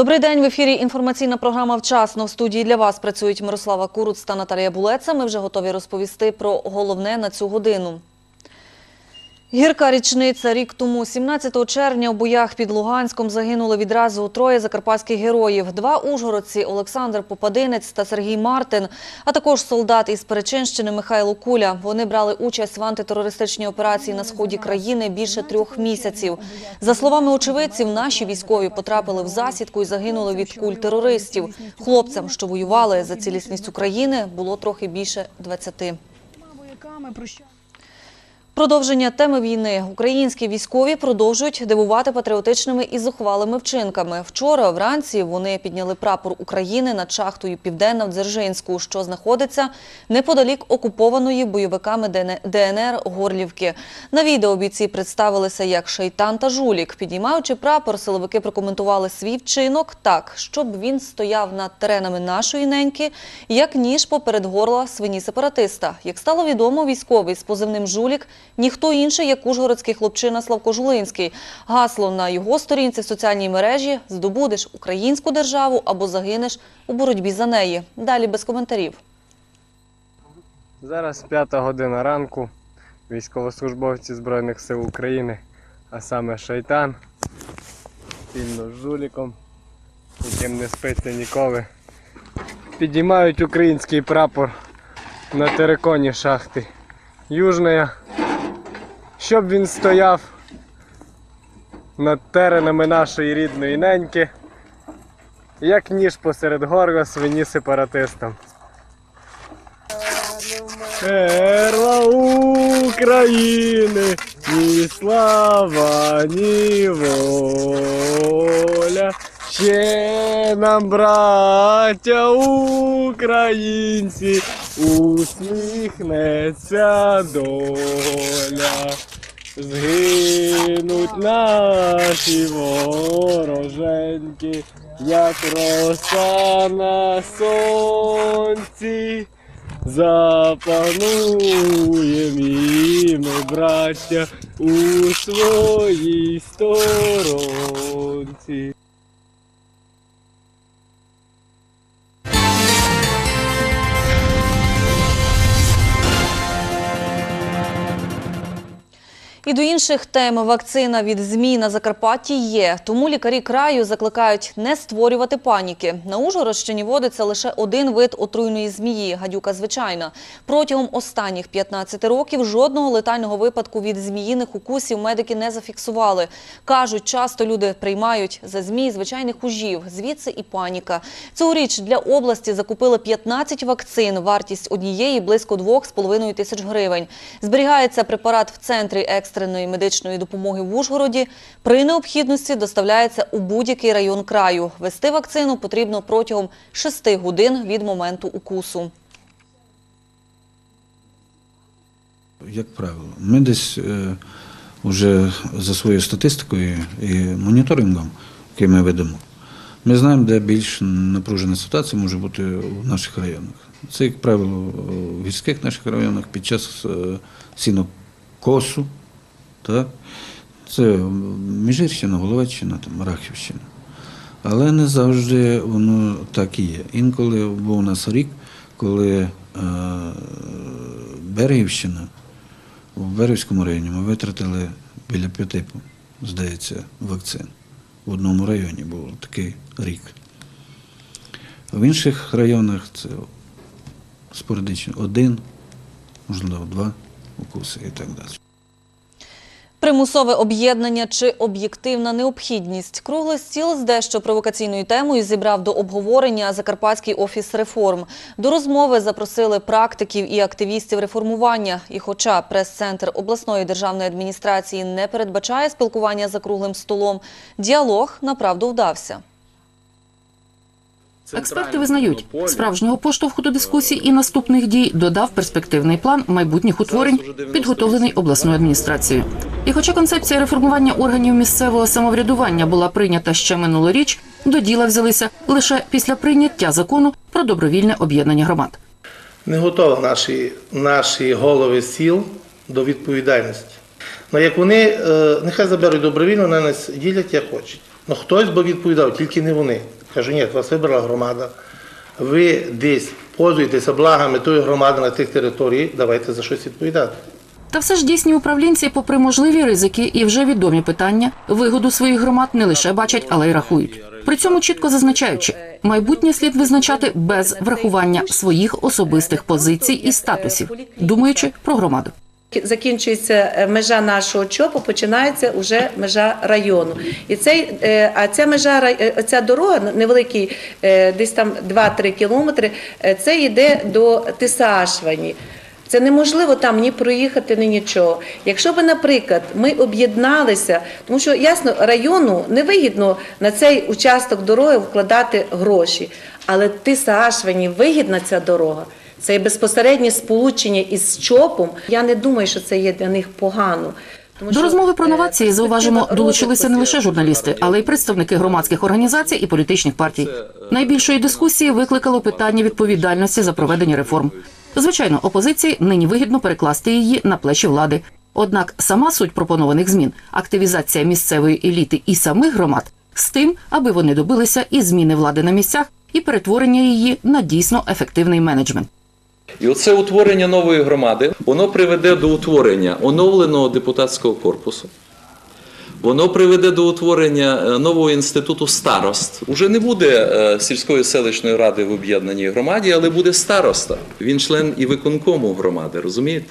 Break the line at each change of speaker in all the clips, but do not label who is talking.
Добрий день в ефірі. Інформаційна програма вчасно в студії для вас працюють Мирослава Куруц та Наталія Булеца. Ми вже готові розповісти про головне на цю годину. Гірка річниця рік тому, 17 червня, у боях під Луганськом загинули відразу троє закарпатських героїв. Два ужгородці – Олександр Попадинець та Сергій Мартин, а також солдат із Перечинщини Михайло Куля. Вони брали участь в антитерористичній операції на сході країни більше трьох місяців. За словами очевидців, наші військові потрапили в засідку і загинули від куль терористів. Хлопцям, що воювали за цілісність України, було трохи більше 20. Продовження теми війни. Українські військові продовжують дивувати патріотичними і зухвалими вчинками. Вчора вранці вони підняли прапор України над шахтою Південна в Дзержинську, що знаходиться неподалік окупованої бойовиками ДН- ДНР Горлівки. На відео бійці представилися як шайтан та жулік. Підіймаючи прапор, силовики прокоментували свій вчинок так, щоб він стояв над теренами нашої неньки, як ніж поперед горла свині сепаратиста. Як стало відомо, військовий з позивним жулік ніхто інший, як ужгородський хлопчина Славко Жулинський. Гасло на його сторінці в соціальній мережі здобудеш українську державу або загинеш у боротьбі за неї. Далі без коментарів.
Зараз п'ята година ранку. Військовослужбовці Збройних сил України, а саме Шайтан, спільно з жуліком, яким не спиться ніколи, підіймають український прапор на териконі шахти Южная, щоб він стояв над теренами нашої рідної неньки, як ніж посеред горла свині сепаратистам. Перла України, ні слава, ні воля. Ще нам, браття українці, усміхнеться доля. Згинуть наші вороженьки, як роса на сонці. Запануєм і ми, браття, у своїй сторонці.
І до інших тем вакцина від ЗМІ на Закарпатті є. Тому лікарі краю закликають не створювати паніки. На Ужгородщині водиться лише один вид отруйної змії – гадюка звичайна. Протягом останніх 15 років жодного летального випадку від зміїних укусів медики не зафіксували. Кажуть, часто люди приймають за змій звичайних ужів. Звідси і паніка. Цьогоріч для області закупили 15 вакцин. Вартість однієї близько 2,5 тисяч гривень. Зберігається препарат в центрі екстреної медичної допомоги в Ужгороді. При необхідності доставляється у будь-який район краю. Вести вакцину потрібно протягом 6 годин від моменту укусу.
Як правило, ми десь е, вже за своєю статистикою і моніторингом, який ми ведемо, ми знаємо, де більш напружена ситуація може бути в наших районах. Це, як правило, в гірських наших районах під час е, сінокосу, так? це Міжирщина, Головеччина, там, Рахівщина. Але не завжди воно так і є. Інколи був у нас рік, коли е, Берегівщина, в Берегівському районі ми витратили біля п'яти, здається, вакцин. В одному районі був такий рік. В інших районах це спорадично один, можливо, два укуси і так далі.
Примусове об'єднання чи об'єктивна необхідність. Круглий стіл з дещо провокаційною темою зібрав до обговорення Закарпатський офіс реформ. До розмови запросили практиків і активістів реформування. І хоча прес-центр обласної державної адміністрації не передбачає спілкування за круглим столом, діалог направду вдався.
Експерти визнають, справжнього поштовху до дискусій і наступних дій додав перспективний план майбутніх утворень, підготовлений обласною адміністрацією. І хоча концепція реформування органів місцевого самоврядування була прийнята ще минулоріч, до діла взялися лише після прийняття закону про добровільне об'єднання громад.
Не готові наші, наші голови сіл до відповідальності. Ну як вони е, нехай заберуть добровільно, на нас ділять як хочуть. Ну хтось би відповідав, тільки не вони. Кажу, ні, вас вибрала громада. Ви десь пользуєтеся благами тої громади на тих територіях, давайте за щось відповідати.
Та все ж дійсні управлінці, попри можливі ризики і вже відомі питання, вигоду своїх громад не лише бачать, але й рахують. При цьому чітко зазначаючи, майбутнє слід визначати без врахування своїх особистих позицій і статусів, думаючи про громаду.
Закінчується е, межа нашого ЧОПу, починається вже межа району. І цей, е, а ця межа е, ця дорога невеликий, десь там 2-3 кілометри, це йде до Тисаашвані. Це неможливо там ні проїхати, ні нічого. Якщо б, наприклад, ми об'єдналися, тому що ясно, району невигідно на цей участок дороги вкладати гроші, але Тисаашвані вигідна ця дорога. Це безпосереднє сполучення із ЧОПом. Я не думаю, що це є для них погано. Тому
До розмови про
е,
новації зауважимо, долучилися не лише журналісти, але й представники громадських організацій і політичних партій. Найбільшої дискусії викликало питання відповідальності за проведення реформ. Звичайно, опозиції нині вигідно перекласти її на плечі влади. Однак сама суть пропонованих змін активізація місцевої еліти і самих громад з тим, аби вони добилися і зміни влади на місцях, і перетворення її на дійсно ефективний менеджмент.
І оце утворення нової громади, воно приведе до утворення оновленого депутатського корпусу. Воно приведе до утворення е, нового інституту старост. Уже не буде е, сільської селищної ради в об'єднаній громаді, але буде староста. Він член і виконкому громади, розумієте?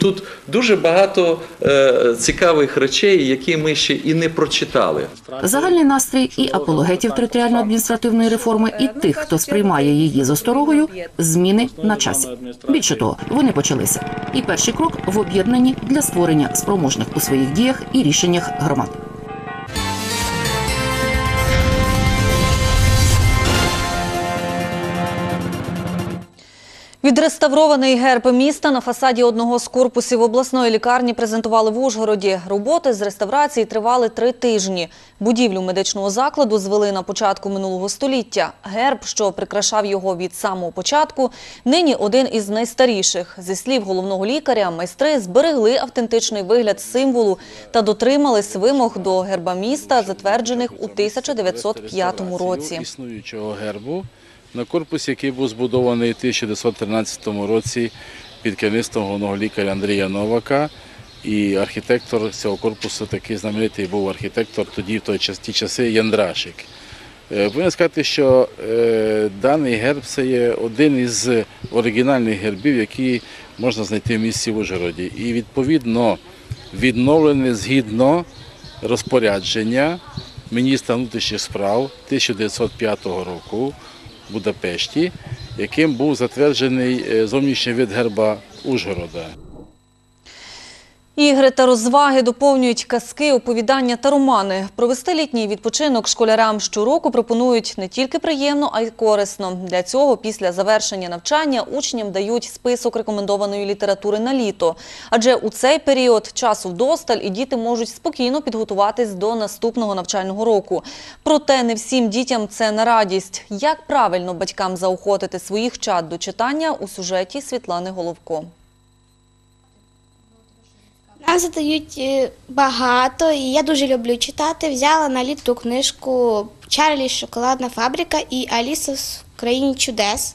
Тут дуже багато е, цікавих речей, які ми ще і не прочитали.
Загальний настрій і апологетів територіально-адміністративної реформи, і тих, хто сприймає її з осторогою, зміни на часі. Більше того, вони почалися. І перший крок в об'єднанні для створення спроможних у своїх діях і рішеннях громад.
Відреставрований герб міста на фасаді одного з корпусів обласної лікарні презентували в Ужгороді. Роботи з реставрації тривали три тижні. Будівлю медичного закладу звели на початку минулого століття. Герб, що прикрашав його від самого початку, нині один із найстаріших. Зі слів головного лікаря, майстри зберегли автентичний вигляд символу та дотримались вимог до герба міста, затверджених у 1905 році.
існуючого гербу на корпусі, який був збудований у 1913 році під керівництвом головного лікаря Андрія Новака. І архітектор цього корпусу такий знаменитий був архітектор тоді, в ті часи Яндрашик. Е, Повинен сказати, що е, даний герб це є один із оригінальних гербів, які можна знайти в місті в Ужгороді. І відповідно відновлений згідно розпорядження міністра внутрішніх справ 1905 року Будапешті, яким був затверджений е, зовнішній вид герба Ужгорода.
Ігри та розваги доповнюють казки, оповідання та романи. Провести літній відпочинок школярам щороку пропонують не тільки приємно, а й корисно. Для цього після завершення навчання учням дають список рекомендованої літератури на літо. Адже у цей період часу вдосталь і діти можуть спокійно підготуватись до наступного навчального року. Проте не всім дітям це на радість. Як правильно батькам заохотити своїх чад до читання у сюжеті Світлани Головко.
Задають е, багато, і я дуже люблю читати. Взяла на літо книжку Чарлі Шоколадна фабрика і Аліса в країні чудес.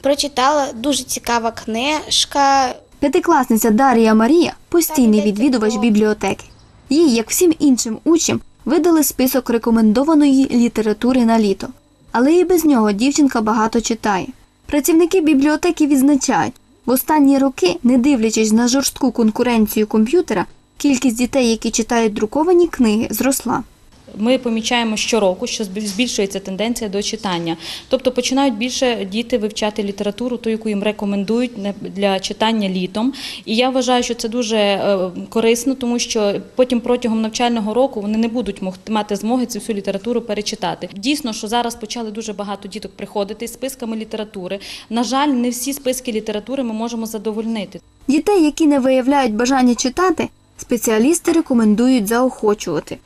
Прочитала дуже цікава книжка.
П'ятикласниця Дарія Марія постійний відвідувач бібліотеки. Їй, як всім іншим учням, видали список рекомендованої літератури на літо. Але і без нього дівчинка багато читає. Працівники бібліотеки відзначають, в останні роки, не дивлячись на жорстку конкуренцію комп'ютера, кількість дітей, які читають друковані книги, зросла.
Ми помічаємо щороку, що збіль- збільшується тенденція до читання. Тобто починають більше діти вивчати літературу, ту, яку їм рекомендують для читання літом. І я вважаю, що це дуже е, корисно, тому що потім протягом навчального року вони не будуть мати змоги цю всю літературу перечитати. Дійсно, що зараз почали дуже багато діток приходити з списками літератури. На жаль, не всі списки літератури ми можемо задовольнити.
Дітей, які не виявляють бажання читати, спеціалісти рекомендують заохочувати.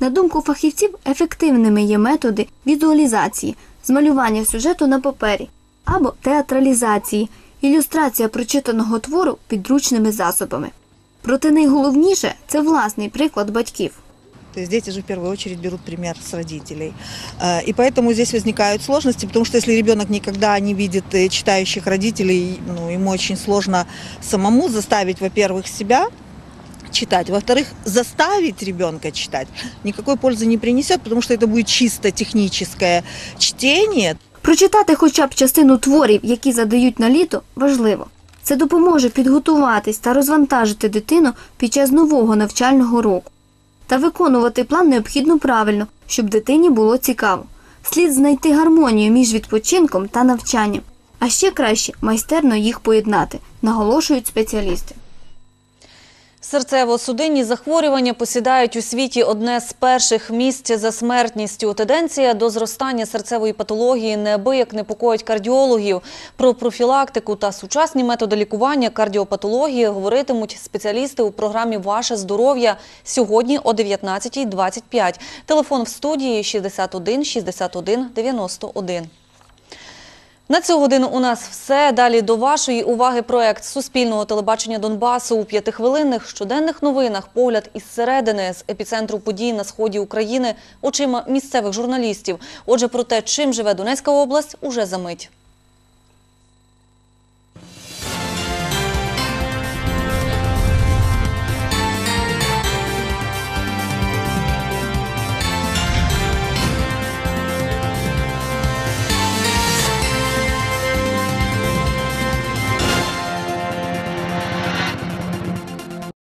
На думку фахівців, ефективними є методи візуалізації, змалювання сюжету на папері або театралізації, ілюстрація прочитаного твору підручними засобами. Проте найголовніше це власний приклад батьків.
То есть дети же в первую очередь берут пример с родителей. Э, И поэтому здесь возникают сложности, потому что если ребенок никогда не видит э, читающих родителей, ну, ему очень сложно самому заставить, во-первых, себя читать, во-вторых, заставить ребенка читать никакой пользы не принесет, потому что это будет чисто техническое чтение,
Прочитати хоча б частину творів, які задають на літо, важливо. Це допоможе підготуватись та розвантажити дитину під час нового навчального року. Та виконувати план необхідно правильно, щоб дитині було цікаво. Слід знайти гармонію між відпочинком та навчанням. А ще краще майстерно їх поєднати, наголошують спеціалісти.
Серцево-судинні захворювання посідають у світі одне з перших місць за смертністю. Тенденція до зростання серцевої патології неабияк непокоїть кардіологів. Про профілактику та сучасні методи лікування кардіопатології говоритимуть спеціалісти у програмі Ваше здоров'я сьогодні о 19.25. Телефон в студії 61 61 91. На цю годину у нас все. Далі до вашої уваги проект Суспільного телебачення Донбасу у п'ятихвилинних щоденних новинах. Погляд із середини з епіцентру подій на сході України очима місцевих журналістів. Отже, про те, чим живе Донецька область, уже за мить.